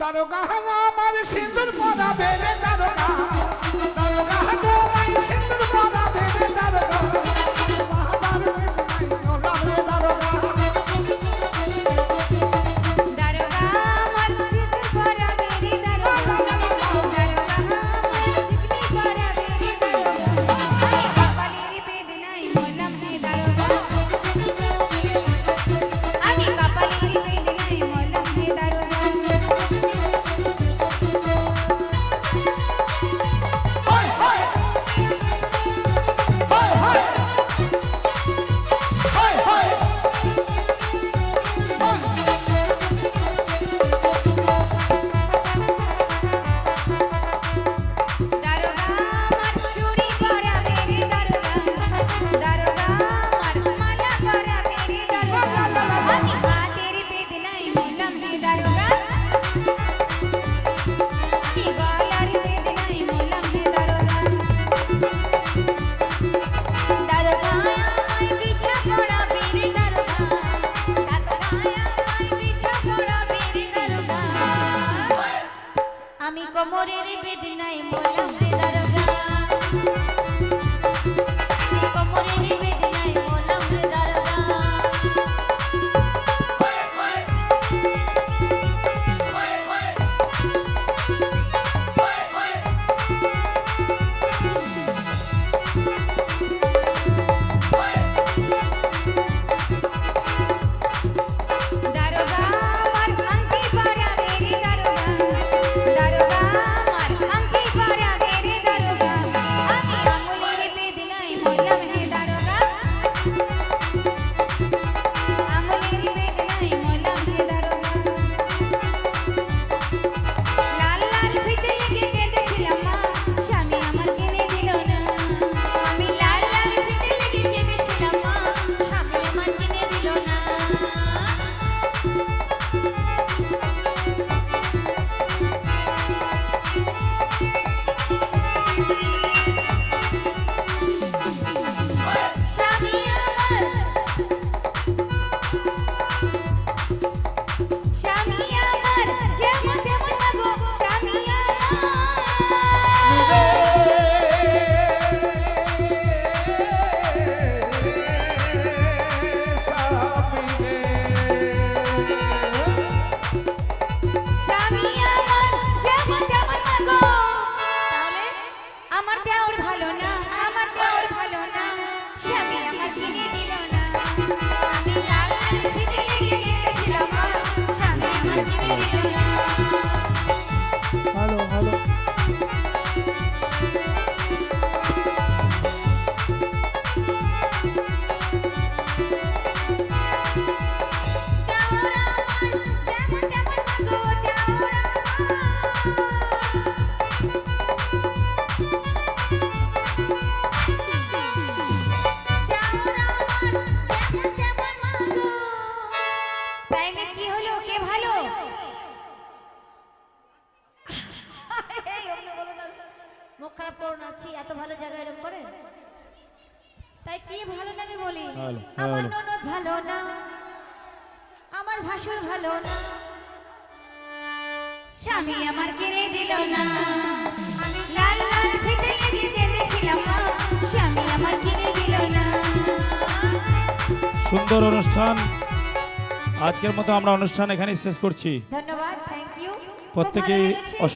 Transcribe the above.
দারোগা আমার সিন্দুর পরা বেড়ে দারোগা। দারোগা আমি কোমরের বেদনায় মলাম Yeah. আমার ভালো। না স্বামী আমার কেড়ে দিল না। আমি লাল লাল স্বামী আমার কেড়ে দিল না। সুন্দর অনুষ্ঠান। আজকের মতো আমরা অনুষ্ঠান এখানেই শেষ করছি। ধন্যবাদ থ্যাংক ইউ প্রত্যেকে